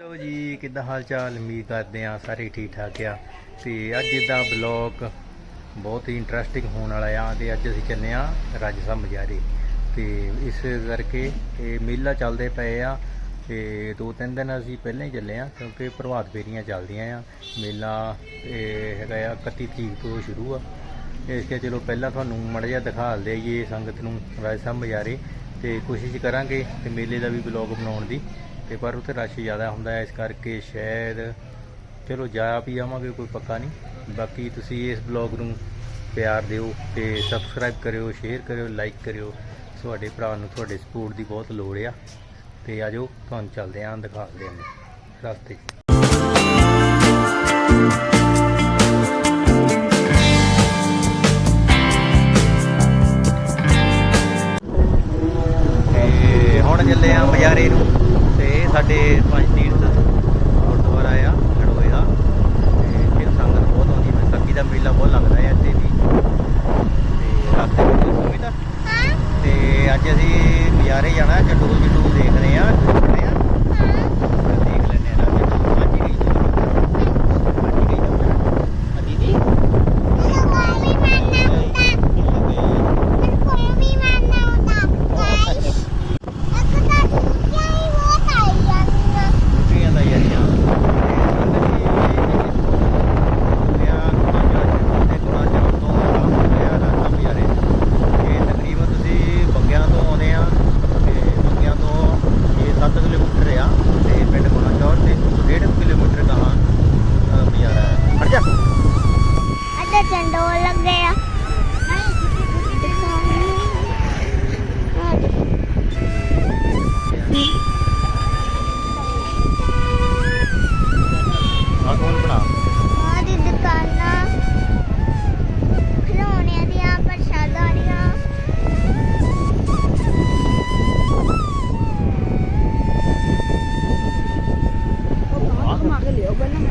ਲੋ ਜੀ, ਕਿੱਦਾਂ ਹਾਲ ਚਾਲ ਉਮੀਦ ਕਰਦੇ ਆ ਸਾਰੇ ਠੀਕ ਠਾਕ ਆ। ਤੇ ਅੱਜ ਦਾ ਬਲੌਗ ਬਹੁਤ ਹੀ ਇੰਟਰਸਟਿੰਗ ਹੋਣ ਵਾਲਾ ਆ ਤੇ ਅੱਜ ਅਸੀਂ ਚੱਲੇ ਆ ਰਾਜਸਾ ਮਜਾਰੇ। ਤੇ ਇਸ ਕਰਕੇ ਇਹ ਮੇਲਾ ਚੱਲਦੇ ਪਏ ਆ ਤੇ ਦੋ ਤਿੰਨ ਦਿਨ ਅਸੀਂ ਪਹਿਲਾਂ ਹੀ ਚੱਲੇ ਆ ਕਿਉਂਕਿ ਪ੍ਰਭਾਤ ਫੇਰੀਆਂ ਚੱਲਦੀਆਂ ਆ। ਮੇਲਾ ਇਹ ਹੈਗਾ ਆ 31 ਤਰੀਕ ਤੋਂ ਸ਼ੁਰੂ ਆ। ਇਸ ਕਰਕੇ ਚਲੋ ਪਹਿਲਾਂ ਤੁਹਾਨੂੰ ਮੜ ਜਿਹਾ ਦਿਖਾ ਲਈਏ ਸੰਗਤ ਨੂੰ ਰਾਜਸਥਾਨ ਮਜਾਰੇ। ਤੇ ਕੋਸ਼ਿਸ਼ ਕਰਾਂਗੇ ਤੇ ਮੇਲੇ ਦਾ ਵੀ ਬਲੌਗ ਬਣਾਉਣ ਦੀ। ਤੇ ਪਰ ਉੱਥੇ ਰਸ਼ ਜ਼ਿਆਦਾ ਹੁੰਦਾ ਹੈ, ਇਸ ਕਰਕੇ ਸ਼ਾਇਦ ਚਲੋ ਜਾ ਵੀ ਆਵਾਂਗੇ, ਕੋਈ ਪੱਕਾ ਨਹੀਂ। ਬਾਕੀ ਤੁਸੀਂ ਇਸ ਬਲੌਗ ਨੂੰ ਪਿਆਰ ਦਿਓ ਤੇ ਸਬਸਕ੍ਰਾਈਬ ਕਰਿਓ ਸ਼ੇਅਰ ਕਰਿਓ ਲਾਈਕ ਕਰਿਓ। ਤੁਹਾਡੇ ਭਰਾ ਨੂੰ ਤੁਹਾਡੇ ਸਪੋਰਟ ਦੀ ਬਹੁਤ ਲੋੜ ਆ। ਤੇ ਆਜੋ, ਤੁਹਾਨੂੰ ਚੱਲਦੇ ਆਂ, ਦਿਖਾਉਂਦੇ ਆਂ। ਰਸਤੇ 'ਚ ਸਾਡੇ ਪੰਜ ਤੀਰਥ ਗੁਰਦੁਆਰਾ ਆ ਲੜੋਏ ਦਾ। ਤੇ ਇੱਥੇ ਸੰਗਤ ਬਹੁਤ ਆਉਂਦੀ ਹੈ। ਸੱਕੀ ਦਾ ਮੇਲਾ ਬਹੁਤ ਲੱਗਦਾ ਹੈ ਇੱਥੇ ਵੀ। ਤੇ ਰਾਤੇ ਵਿੱਚ ਸੁਮਿਤ ਤੇ ਅੱਜ ਅਸੀਂ ਬਜ਼ਾਰੇ ਜਾਣਾ ਜੱਟੂ ਜੱਟੂ ਆ ਦੇਖਦੇ ਆ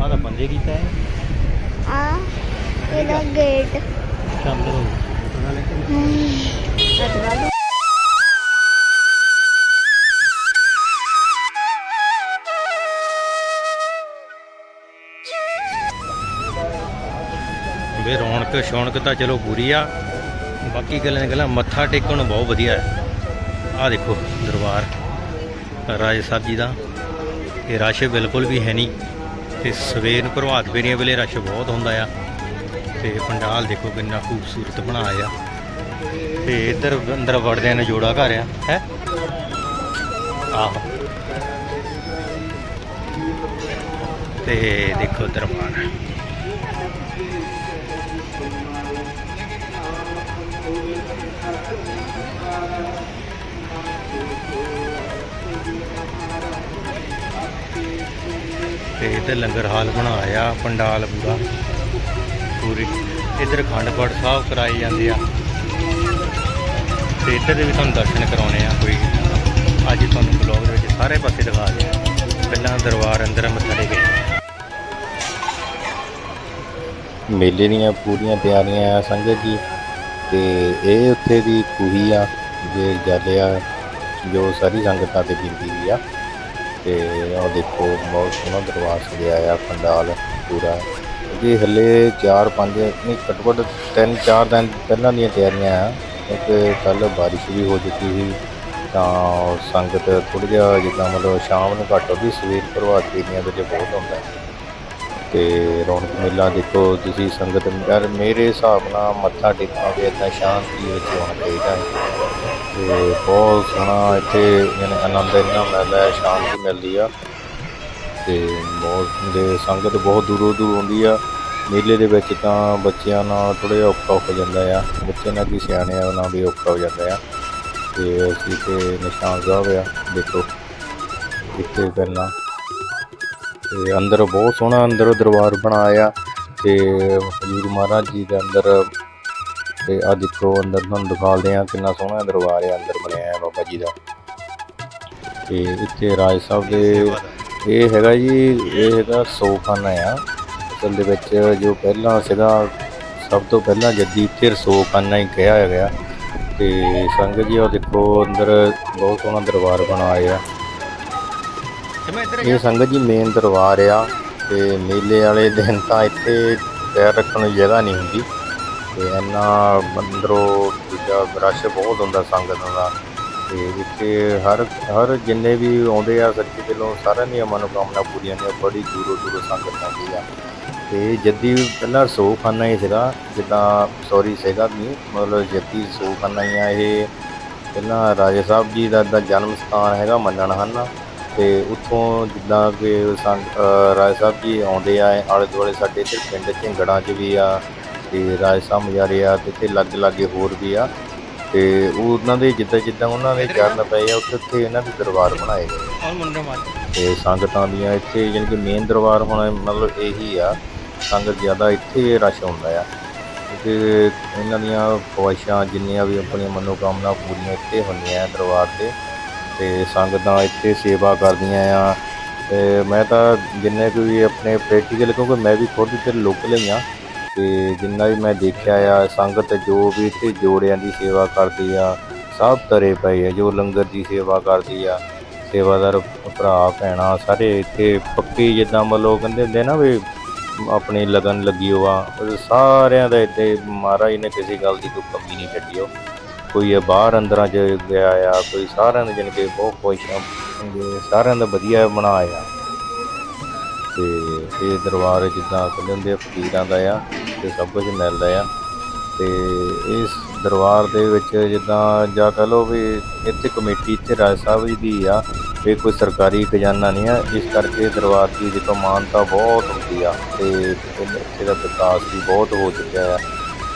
ਆ ਤਾਂ ਬੰਦੇ ਕੀਤਾ ਹੈ। ਆ ਇਹਦਾ ਗੇਟ ਚੰਦਰ ਹੋ। ਵੇ ਰੌਣਕ ਸ਼ੌਣਕ ਤਾਂ ਚਲੋ ਪੂਰੀ ਆ। ਬਾਕੀ ਗੱਲਾਂ ਗੱਲਾਂ ਮੱਥਾ ਟੇਕਣ ਨੂੰ ਬਹੁਤ ਵਧੀਆ ਹੈ। ਆ ਦੇਖੋ ਦਰਬਾਰ ਰਾਜੇ ਸਾਹਿਬ ਜੀ ਦਾ। ਇਹ ਰਸ਼ ਬਿਲਕੁਲ ਵੀ ਹੈ ਨਹੀਂ। ਤੇ ਸਵੇਰ ਨੂੰ ਪ੍ਰਭਾਤ ਫੇਰੀਆਂ ਵੇਲੇ ਰਸ਼ ਬਹੁਤ ਹੁੰਦਾ ਆ। ਤੇ ਪੰਡਾਲ ਦੇਖੋ ਕਿੰਨਾ ਖੂਬਸੂਰਤ ਬਣਾਇਆ। ਆ ਤੇ ਇੱਧਰ ਅੰਦਰ ਵੜਦਿਆਂ ਨੇ ਜੋੜਾ ਘਰ ਆ, ਹੈ? ਆਹੋ। ਤੇ ਦੇਖੋ ਦਰਬਾਰ। ਤੇ ਇੱਧਰ ਲੰਗਰ ਹਾਲ ਬਣਾਇਆ, ਪੰਡਾਲ ਪੂਰਾ। ਪੂਰੀ ਇੱਧਰ ਖੰਡ ਪਾਠ ਸਾਹਿਬ ਕਰਾਏ ਜਾਂਦੇ ਆ। ਤੇ ਇੱਧਰ ਦੇ ਵੀ ਤੁਹਾਨੂੰ ਦਰਸ਼ਨ ਕਰਾਉਣੇ ਆ ਕੋਈ। ਅੱਜ ਤੁਹਾਨੂੰ ਬਲੌਗ ਦੇ ਵਿੱਚ ਸਾਰੇ ਪਾਸੇ ਦਿਖਾ ਦਿਆਂ। ਪਹਿਲਾਂ ਦਰਬਾਰ ਅੰਦਰ ਮੱਥਾ ਟੇਕ ਮੇਲੇ ਦੀਆਂ ਪੂਰੀਆਂ ਤਿਆਰੀਆਂ ਆ ਸੰਗਤ ਜੀ। ਤੇ ਇਹ ਉੱਥੇ ਦੀ ਖੂਹੀ ਆ, ਜੇ ਜਲਿਆ ਜੋ ਸਾਰੀ ਸੰਗਤਾਂ ਤੇ ਬੀਤੀ ਵੀ ਆ। ਤੇ ਆਹ ਦੇਖੋ ਬਹੁਤ ਸੋਹਣਾ ਦਰਬਾਰ ਸਜਿਆ ਆ, ਪੰਡਾਲ ਪੂਰਾ। ਜੀ ਹਲੇ 4-5 ਨਹੀਂ ਘੱਟੋ ਘੱਟ 3-4 ਦਿਨ ਪਹਿਲਾਂ ਦੀਆਂ ਤਿਆਰੀਆਂ ਆ। ਕਿਉਂਕਿ ਕੱਲ ਬਾਰਿਸ਼ ਵੀ ਹੋ ਚੁੱਕੀ ਸੀ, ਤਾਂ ਸੰਗਤ ਥੋੜ੍ਹਾ ਜਿਹਾ ਜਿੱਦਾਂ ਮਤਲਬ ਸ਼ਾਮ ਨੂੰ ਘੱਟ ਹੁੰਦੀ ਸਵੇਰ ਪ੍ਰਭਾਤ ਫੇਰੀਆਂ ਦੇ ਵਿੱਚ ਬਹੁਤ ਹੁੰਦਾ। ਹੈ। ਤੇ ਰੌਣਕ ਮੇਲਾ ਦੇਖੋ, ਤੁਸੀਂ ਸੰਗਤ, ਯਾਰ ਮੇਰੇ ਹਿਸਾਬ ਨਾਲ ਮੱਥਾ ਟੇਕਣਾ ਵੀ ਇਦਾਂ ਸ਼ਾਂਤੀ ਵਿੱਚ ਹੋਣਾ ਚਾਹੀਦਾ ਹੈ। ਤੇ ਬਹੁਤ ਸੋਹਣਾ ਇੱਥੇ ਯਾਨੀ ਆਨੰਦ ਇੰਨਾ ਮਿਲਦਾ ਹੈ, ਸ਼ਾਂਤੀ ਮਿਲਦੀ ਆ। ਤੇ ਬਹੁਤ ਦੇ ਸੰਗਤ ਬਹੁਤ ਦੂਰੋਂ ਦੂਰ ਆਉਂਦੀ ਆ। ਮੇਲੇ ਦੇ ਵਿੱਚ ਤਾਂ ਬੱਚਿਆਂ ਨਾਲ ਥੋੜ੍ਹਾ ਜਿਹਾ ਔਖਾ ਹੋ ਜਾਂਦਾ ਆ। ਬੱਚੇ ਨਾਲ ਕੀ ਸਿਆਣਿਆਂ ਨਾਲ ਵੀ ਔਖਾ ਹੋ ਜਾਂਦਾ ਆ। ਤੇ ਅਸੀਂ ਤੇ ਨਿਸ਼ਾਨ ਸਾਹਿਬ ਆ, ਦੇਖੋ, ਇੱਥੇ ਪਹਿਲਾਂ। ਤੇ ਅੰਦਰ ਬਹੁਤ ਸੋਹਣਾ ਅੰਦਰ ਦਰਬਾਰ ਬਣਾਇਆ ਤੇ ਹਜੂਰ ਮਹਾਰਾਜ ਜੀ ਦੇ ਅੰਦਰ ਤੇ ਆ ਦੇਖੋ ਅੰਦਰ ਤੁਹਾਨੂੰ ਦਿਖਾਉਂਦੇ ਆ ਕਿੰਨਾ ਸੋਹਣਾ ਦਰਬਾਰ ਹੈ, ਅੰਦਰ ਬਣਿਆ ਹੈ ਬਾਬਾ ਜੀ ਦਾ। ਤੇ ਇੱਥੇ ਰਾਜ ਸਾਹਿਬ ਦੇ ਇਹ ਹੈਗਾ ਜੀ, ਇਹ ਹੈਗਾ ਸੋਖਾਨਾ ਆ। ਅਸਲ ਦੇ ਵਿੱਚ ਜੋ ਪਹਿਲਾਂ ਸੀਗਾ, ਸਭ ਤੋਂ ਪਹਿਲਾਂ ਜੱਦੀ ਇੱਥੇ ਰਸੋਖਾਨਾ ਹੀ ਕਿਹਾ ਗਿਆ। ਤੇ ਸੰਗਤ ਜੀ ਉਹ ਦੇਖੋ ਅੰਦਰ ਬਹੁਤ ਸੋਹਣਾ ਦਰਬਾਰ ਬਣਾਇਆ। ਇਹ ਸੰਗਤ ਜੀ ਮੇਨ ਦਰਬਾਰ ਆ ਤੇ ਮੇਲੇ ਵਾਲੇ ਦਿਨ ਤਾਂ ਇੱਥੇ ਪੈਰ ਰੱਖਣ ਨੂੰ ਜਗ੍ਹਾ ਨਹੀਂ ਹੁੰਦੀ। ਤੇ ਇੰਨਾ ਅੰਦਰੋਂ ਦੂਜਾ ਰਸ਼ ਬਹੁਤ ਹੁੰਦਾ ਸੰਗਤਾਂ ਦਾ। ਤੇ ਇੱਥੇ ਹਰ ਹਰ ਜਿੰਨੇ ਵੀ ਆਉਂਦੇ ਆ ਸੱਚੀ ਦਿਲੋਂ ਸਾਰਿਆਂ ਦੀਆਂ ਮਨੋਕਾਮਨਾ ਪੂਰੀਆਂ ਨੇ ਬੜੀ ਦੂਰੋਂ ਦੂਰੋਂ ਸੰਗਤ ਆਉਂਦੀ ਆ। ਤੇ ਜੱਦੀ ਪਹਿਲਾਂ ਸੋਖਾਨਾ ਹੀ ਸੀਗਾ, ਜਿੱਦਾਂ ਸੌਰੀ ਸੀਗਾ ਵੀ, ਮਤਲਬ ਜੱਦੀ ਸੋਖਾਨਾ ਹੀ ਆ ਇਹ। ਪਹਿਲਾਂ ਰਾਜੇ ਸਾਹਿਬ ਜੀ ਦਾ ਦਾ ਜਨਮ ਸਥਾਨ ਹੈਗਾ ਮੰਨਣ ਹਨ ਤੇ ਉੱਥੋਂ ਜਿੱਦਾਂ ਕਿ ਸੰਗ ਰਾਜਾ ਸਾਹਿਬ ਜੀ ਆਉਂਦੇ ਆ ਆਲੇ ਦੁਆਲੇ ਸਾਡੇ ਇੱਥੇ ਪਿੰਡ ਝਿੰਗੜਾਂ 'ਚ ਵੀ ਆ ਤੇ ਰਾਜਾ ਸਾਹਿਬ ਮਜਾਰੇ ਆ ਤੇ ਇੱਥੇ ਲਾਗੇ ਲਾਗੇ ਹੋਰ ਵੀ ਆ। ਤੇ ਉਹ ਉਹਨਾਂ ਦੇ ਜਿੱਦਾਂ ਜਿੱਦਾਂ ਉਹਨਾਂ ਦੇ ਚਰਨ ਪਏ ਆ ਉੱਥੇ ਉੱਥੇ ਇਹਨਾਂ ਦੇ ਦਰਬਾਰ ਬਣਾਏ ਗਏ ਤੇ ਸੰਗਤਾਂ ਦੀਆਂ ਇੱਥੇ ਯਾਨੀ ਕਿ ਮੇਨ ਦਰਬਾਰ ਹੁਣ ਮਤਲਬ ਇਹੀ ਆ ਸੰਗਤ ਜ਼ਿਆਦਾ ਇੱਥੇ ਰਸ਼ ਹੁੰਦਾ ਆ। ਤੇ ਇਹਨਾਂ ਦੀਆਂ ਖਵਾਇਸ਼ਾਂ ਜਿੰਨੀਆਂ ਵੀ ਆਪਣੀਆਂ ਮਨੋਕਾਮਨਾ ਪੂਰੀਆਂ ਇੱਥੇ ਹੁੰਦੀਆਂ ਆ ਦਰਬਾਰ ਤੇ ਤੇ ਸੰਗਤਾਂ ਇੱਥੇ ਸੇਵਾ ਕਰਦੀਆਂ ਆ। ਤੇ ਮੈਂ ਤਾਂ ਜਿੰਨੇ ਕੁ ਵੀ ਆਪਣੇ ਪ੍ਰੈਕਟੀਕਲ ਕਿਉਂਕਿ ਮੈਂ ਵੀ ਖੁਦ ਇੱਥੇ ਲੋਕਲ ਹੀ ਆ ਤੇ ਜਿੰਨਾ ਵੀ ਮੈਂ ਦੇਖਿਆ ਆ, ਸੰਗਤ ਜੋ ਵੀ ਇੱਥੇ ਜੋੜਿਆਂ ਦੀ ਸੇਵਾ ਕਰਦੀ ਆ, ਸਭ ਤਰੇ ਪਏ ਆ, ਜੋ ਲੰਗਰ ਦੀ ਸੇਵਾ ਕਰਦੀ ਆ, ਸੇਵਾਦਾਰ ਭਰਾ, ਭੈਣਾਂ, ਸਾਰੇ ਇੱਥੇ ਪੱਕੀ ਜਿੱਦਾਂ ਮਤਲਬ ਕਹਿੰਦੇ ਹੁੰਦੇ ਨਾ ਵੀ ਆਪਣੀ ਲਗਨ ਲੱਗੀ ਹੋਆ, ਉਹ ਸਾਰਿਆਂ ਦਾ ਇੱਥੇ ਮਹਾਰਾਜ ਨੇ ਕਿਸੇ ਗੱਲ ਦੀ ਕੋਈ ਕਮੀ ਨਹੀਂ ਛੱਡੀ ਉਹ। ਕੋਈ ਇਹ ਬਾਹਰ ਅੰਦਰਾਂ ਚ ਗਿਆ ਆ, ਕੋਈ ਸਾਰਿਆਂ ਨੇ ਜਾਣੀ ਕੇ ਬਹੁਤ ਖੁਸ਼ ਆ, ਸਾਰਿਆਂ ਦਾ ਵਧੀਆ ਬਣਾਇਆ। ਤੇ ਇਹ ਦਰਬਾਰ ਜਿੱਦਾਂ ਕਹਿੰਦੇ ਹੁੰਦੇ ਆ, ਫਕੀਰਾਂ ਦਾ ਆ ਤੇ ਸਭ ਕੁਝ ਮਿਲਦਾ ਆ। ਤੇ ਇਸ ਦਰਬਾਰ ਦੇ ਵਿੱਚ ਜਿੱਦਾਂ ਜਾਂ ਕਹ ਲਓ ਵੀ ਇੱਥੇ ਕਮੇਟੀ, ਇੱਥੇ ਰਾਜ ਸਾਹਿਬ ਜੀ ਦੀ ਆ ਇਹ ਕੋਈ ਸਰਕਾਰੀ ਖਜ਼ਾਨਾ ਨਹੀਂ ਆ। ਇਸ ਕਰਕੇ ਦਰਬਾਰ ਦੀ ਜਿਹੜੀ ਮਾਨਤਾ ਬਹੁਤ ਹੁੰਦੀ ਆ ਤੇ ਇੱਥੇ ਦਾ ਵਿਕਾਸ ਵੀ ਬਹੁਤ ਹੋ ਚੁੱਕਿਆ ਆ।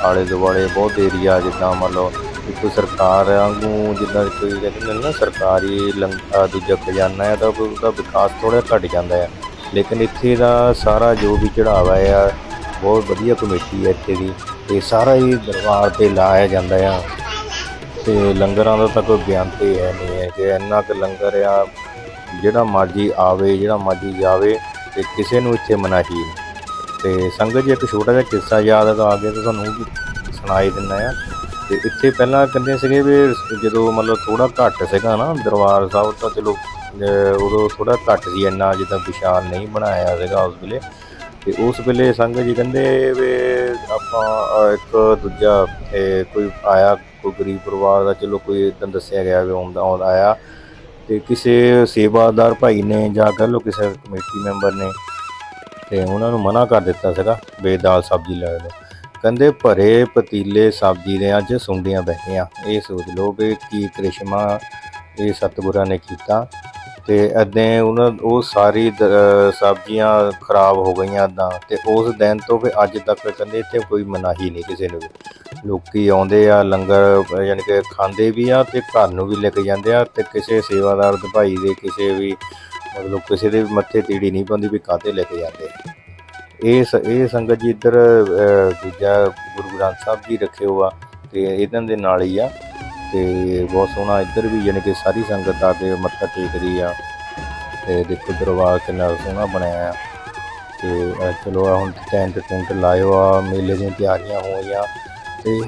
ਆਲੇ ਦੁਆਲੇ ਬਹੁਤ ਏਰੀਆ ਜਿੱਦਾਂ ਮੰਨ ਲਓ ਵੀ ਕੋਈ ਸਰਕਾਰ ਵਾਂਗੂ ਜਿੱਦਾਂ ਕੋਈ ਕਹਿੰਦੇ ਨੇ ਨਾ, ਸਰਕਾਰੀ ਲੰਕਾ ਦੂਜਾ ਖਜ਼ਾਨਾ ਆ, ਤਾਂ ਉਹਦਾ ਵਿਕਾਸ ਥੋੜਾ ਘਟ ਜਾਂਦਾ ਆ। ਲੇਕਿਨ ਇੱਥੇ ਦਾ ਸਾਰਾ ਜੋ ਵੀ ਚੜਾਵਾ ਆ, ਬਹੁਤ ਵਧੀਆ ਕਮੇਟੀ ਹੈ ਇੱਥੇ ਦੀ। ਤੇ ਸਾਰਾ ਹੀ ਦਰਬਾਰ ਤੇ ਲਾਇਆ ਜਾਂਦਾ ਆ। ਤੇ ਲੰਗਰਾਂ ਦਾ ਤਾਂ ਕੋਈ ਬਿਆਨ ਤੇ ਹੈ ਨਹੀਂ ਹੈ ਕਿ ਇੰਨਾ ਕੁ ਲੰਗਰ ਆ, ਜਿਹੜਾ ਮਰਜ਼ੀ ਆਵੇ, ਜਿਹੜਾ ਮਰਜ਼ੀ ਜਾਵੇ ਤੇ ਕਿਸੇ ਨੂੰ ਇੱਥੇ ਮਨਾਹੀ ਨਹੀਂ ਤੇ ਸੰਗਤ ਜੀ, ਇੱਕ ਛੋਟਾ ਜਿਹਾ ਕਿੱਸਾ ਯਾਦ ਆ ਗਿਆ ਤਾਂ ਤੁਹਾਨੂੰ ਉਹ ਸੁਣਾਈ ਦਿੰਦਾ ਆ। ਤੇ ਇੱਥੇ ਪਹਿਲਾਂ ਕਹਿੰਦੇ ਸੀਗੇ ਵੀ ਜਦੋਂ ਮਤਲਬ ਥੋੜਾ ਘੱਟ ਸੀਗਾ ਨਾ ਦਰਬਾਰ ਸਾਹਿਬ ਤਾਂ ਚਲੋ ਉਦੋਂ ਥੋੜਾ ਘੱਟ ਸੀ ਇੰਨਾ ਜਿੱਦਾਂ ਵਿਸ਼ਾਲ ਨਹੀਂ ਬਣਾਇਆ ਸੀਗਾ ਉਸ ਵੇਲੇ। ਤੇ ਉਸ ਵੇਲੇ ਸੰਗਤ ਜੀ ਕਹਿੰਦੇ ਵੀ ਆਪਾਂ ਇੱਕ ਦੂਜਾ ਇਹ ਕੋਈ ਆਇਆ, ਕੋਈ ਗਰੀਬ ਪਰਿਵਾਰ ਦਾ, ਚਲੋ ਕੋਈ ਇਦਾਂ ਦੱਸਿਆ ਗਿਆ ਵੀ ਆਉਂਦਾ ਆਉਂਦਾ ਆਇਆ। ਤੇ ਕਿਸੇ ਸੇਵਾਦਾਰ ਭਾਈ ਨੇ ਜਾਂ ਕਹ ਲਓ ਕਿਸੇ ਕਮੇਟੀ ਮੈਂਬਰ ਨੇ, ਤੇ ਉਹਨਾਂ ਨੂੰ ਮਨਾ ਕਰ ਦਿੱਤਾ ਸੀਗਾ, ਵੀ ਦਾਲ ਸਬਜ਼ੀ ਲੈ ਲਓ। ਕਹਿੰਦੇ ਭਰੇ ਪਤੀਲੇ ਸਬਜ਼ੀ ਦੇ ਅੱਜ ਸੁੰਡੀਆਂ ਬੈਠੀਆਂ ਇਹ ਸੋਚ ਲਓ ਵੀ ਕੀ ਕ੍ਰਿਸ਼ਮਾ ਇਹ ਸਤਿਗੁਰਾਂ ਨੇ ਕੀਤਾ। ਤੇ ਐਦਾਂ ਉਹਨਾਂ ਉਹ ਸਾਰੀ ਦ- ਸਬਜ਼ੀਆਂ ਖਰਾਬ ਹੋ ਗਈਆਂ ਏਦਾਂ, ਤੇ ਉਸ ਦਿਨ ਤੋਂ ਵੀ ਅੱਜ ਤੱਕ ਕਹਿੰਦੇ ਇੱਥੇ ਕੋਈ ਮਨਾਹੀ ਨਹੀਂ ਕਿਸੇ ਨੂੰ ਵੀ। ਲੋਕੀ ਆਉਂਦੇ ਆ, ਲੰਗਰ ਅਹ ਯਾਨੀ ਕਿ ਖਾਂਦੇ ਵੀ ਆ ਤੇ ਘਰ ਨੂੰ ਵੀ ਲੈ ਕੇ ਜਾਂਦੇ ਆ ਤੇ ਕਿਸੇ ਸੇਵਾਦਾਰ ਦੇ ਭਾਈ ਦੇ ਕਿਸੇ ਵੀ, ਮਤਲਬ ਕਿਸੇ ਦੇ ਮੱਥੇ ਤੀੜੀ ਨਹੀਂ ਪਾਉਂਦੀ ਵੀ ਕਾਹਤੇ ਲੈ ਕੇ ਜਾਂਦੇ। ਇਹ ਸ- ਇਹ ਸੰਗਤ ਜੀ ਇੱਧਰ ਦੂਜਾ ਗੁਰੂ ਗ੍ਰੰਥ ਸਾਹਿਬ ਜੀ ਰੱਖੇ ਹੋਆ ਤੇ ਇਹਨਾਂ ਦੇ ਨਾਲ ਹੀ ਆ। ਤੇ ਬਹੁਤ ਸੋਹਣਾ ਇੱਧਰ ਵੀ ਯਾਨੀ ਕਿ ਸਾਰੀ ਸੰਗਤ ਆ ਕੇ ਮੱਥਾ ਟੇਕਦੀ ਆ। ਤੇ ਦੇਖੋ ਦਰਬਾਰ ਕਿੰਨਾ ਸੋਹਣਾ ਬਣਿਆ ਆ। ਤੇ ਚਲੋ ਆ ਹੁਣ ਟੈਂਟ ਟੁੰਟ ਲਾਇਓ ਆ, ਮੇਲੇ ਦੀਆਂ ਤਿਆਰੀਆਂ ਹੋਈਆਂ ਤੇ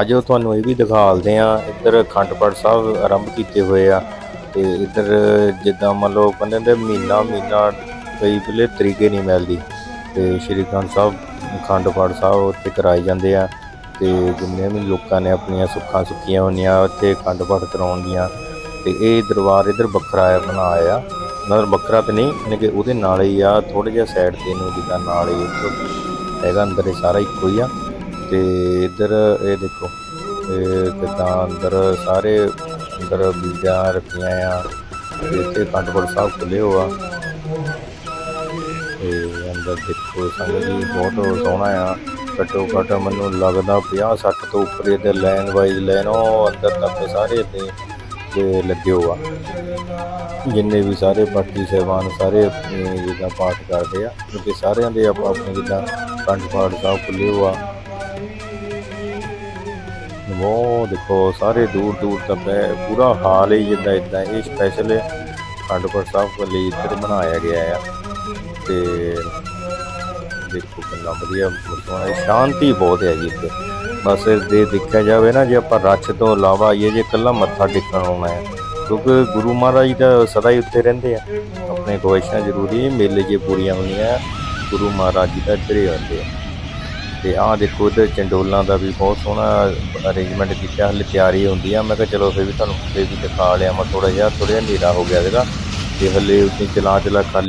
ਅੱਜ ਉਹ ਤੁਹਾਨੂੰ ਇਹ ਵੀ ਦਿਖਾਲਦੇ ਆ, ਇੱਧਰ ਅਖੰਡ ਪਾਠ ਸਾਹਿਬ ਆਰੰਭ ਕੀਤੇ ਹੋਏ ਆ। ਤੇ ਇੱਧਰ ਜਿੱਦਾਂ ਮੰਨ ਲਓ ਕਹਿੰਦੇ ਨੇ ਮਹੀਨਾ ਮਹੀਨਾ ਕਈ ਵੇਲੇ ਤਰੀਕੇ ਨਹੀਂ ਮਿਲਦੀ। ਤੇ ਸ਼੍ਰੀ ਅਖੰਡ ਸਾਹਿਬ ਅਖੰਡ ਪਾਠ ਸਾਹਿਬ ਉੱਥੇ ਕਰਾਏ ਜਾਂਦੇ ਆ। ਤੇ ਜਿੰਨੇ ਵੀ ਲੋਕਾਂ ਨੇ ਆਪਣੀਆਂ ਸੁੱਖਾਂ ਸੁੱਖੀਆਂ ਹੋਣੀਆਂ ਉੱਥੇ ਅਖੰਡ ਪਾਠ ਕਰਾਉਣ ਦੀਆਂ, ਤੇ ਇਹ ਦਰਬਾਰ ਇੱਧਰ ਵੱਖਰਾ ਆ ਬਣਾਇਆ ਮਤਲਬ ਵੱਖਰਾ ਤਾਂ ਨਹੀਂ, ਯਾਨੀ ਕਿ ਉਹਦੇ ਨਾਲ ਹੀ ਆ ਥੋੜਾ ਜਿਹਾ ਸਾਈਡ ਤੇ ਨੂੰ ਜਿੱਦਾਂ ਨਾਲ ਹੀ ਹੈਗਾ, ਅੰਦਰ ਇਹ ਸਾਰਾ ਇੱਕੋ ਹੀ ਆ। ਤੇ ਇੱਧਰ ਇਹ ਦੇਖੋ, ਇਹ ਕਿੱਦਾਂ ਅੰਦਰ ਸਾਰੇ ਅੰਦਰ ਬੀਜਾਂ ਰੱਖੀਆਂ ਆ, ਤੇ ਇੱਥੇ ਅਖੰਡ ਪਾਠ ਸਾਹਿਬ ਖੁੱਲੇ ਹੋਆ ਤੇ ਅੰਦਰ ਦੇਖੋ, ਸੰਗਤ ਜੀ ਬਹੁਤ ਸੋਹਣਾ ਆ। ਘੱਟੋ ਘੱਟ ਮੈਨੂੰ ਲੱਗਦਾ 50 60 ਤੋਂ ਉੱਪਰ ਇਹਦੇ ਲਾਈਨ ਵਾਈਜ਼ ਲਾਈਨ ਉਹ ਅੰਦਰ ਤੱਕ ਸਾਰੇ ਤੇ ਤੇ ਲੱਗੇ ਹੋਆ ਜਿੰਨੇ ਵੀ ਸਾਰੇ ਬਾਕੀ ਸਹਿਬਾਨ ਸਾਰੇ ਆਪਣੇ ਜਿੱਦਾਂ ਪਾਠ ਕਰਦੇ ਆ, ਕਿਉਂਕਿ ਸਾਰਿਆਂ ਦੇ ਆਪੋ ਆਪਣੇ ਜਿੱਦਾਂ ਕੰਠ ਪਾਠ ਸਾਹਿਬ ਖੁੱਲੇ ਹੋਆ ਉਹ ਦੇਖੋ, ਸਾਰੇ ਦੂਰ ਦੂਰ ਤੱਕ ਹੈ, ਪੂਰਾ ਹਾਲ ਹੀ ਜਿੱਦਾਂ ਇਦਾਂ ਇਹ ਸਪੈਸ਼ਲ ਖੰਡ ਪਾਠ ਸਾਹਿਬ ਲਈ ਇੱਧਰ ਬਣਾਇਆ ਗਿਆ ਆ ਤੇ ਦੇਖੋ ਕਿੰਨਾ ਵਧੀਆ ਸੋਹਣਾ ਹੈ। ਸ਼ਾਂਤੀ ਬਹੁਤ ਹੈ ਜੀ ਇੱਥੇ। ਬਸ ਜੇ ਦੇਖਿਆ ਜਾਵੇ ਨਾ, ਜੇ ਆਪਾਂ ਰੱਛ ਤੋਂ ਇਲਾਵਾ ਆਈਏ, ਜੇ ਇਕੱਲਾ ਮੱਥਾ ਟੇਕਣ ਆਉਣਾ ਹੈ, ਕਿਉਂਕਿ ਗੁਰੂ ਮਹਾਰਾਜ ਦਾ ਸਦਾ ਹੀ ਉੱਥੇ ਰਹਿੰਦੇ ਆ। ਆਪਣੇ ਖੁਆਇਸ਼ਾਂ ਜ਼ਰੂਰੀ ਮੇਲੇ ਜੇ ਪੂਰੀਆਂ ਹੁੰਦੀਆਂ ਗੁਰੂ ਮਹਾਰਾਜ ਜੀ ਦਾ ਇੱਧਰ ਹੀ ਆਉਂਦੇ ਆ। ਤੇ ਆਹ ਦੇਖੋ, ਇੱਧਰ ਚੰਡੋਲਾਂ ਦਾ ਵੀ ਬਹੁਤ ਸੋਹਣਾ ਅਰੇਂਜਮੈਂਟ ਕੀਤਾ, ਹਲੇ ਤਿਆਰੀ ਹੁੰਦੀ ਆ। ਮੈਂ ਕਿਹਾ ਚਲੋ ਫਿਰ ਵੀ ਤੁਹਾਨੂੰ ਫਿਰ ਵੀ ਦਿਖਾ ਲਿਆ ਮੈਂ ਥੋੜਾ ਜਿਹਾ ਥੋੜਾ ਜਿਹਾ ਹਨੇਰਾ ਹੋ ਗਿਆ ਸੀਗਾ। ਤੇ ਹਲੇ ਉੱਥੇ ਚਲਾ ਚਲਾ ਖਾਲੀ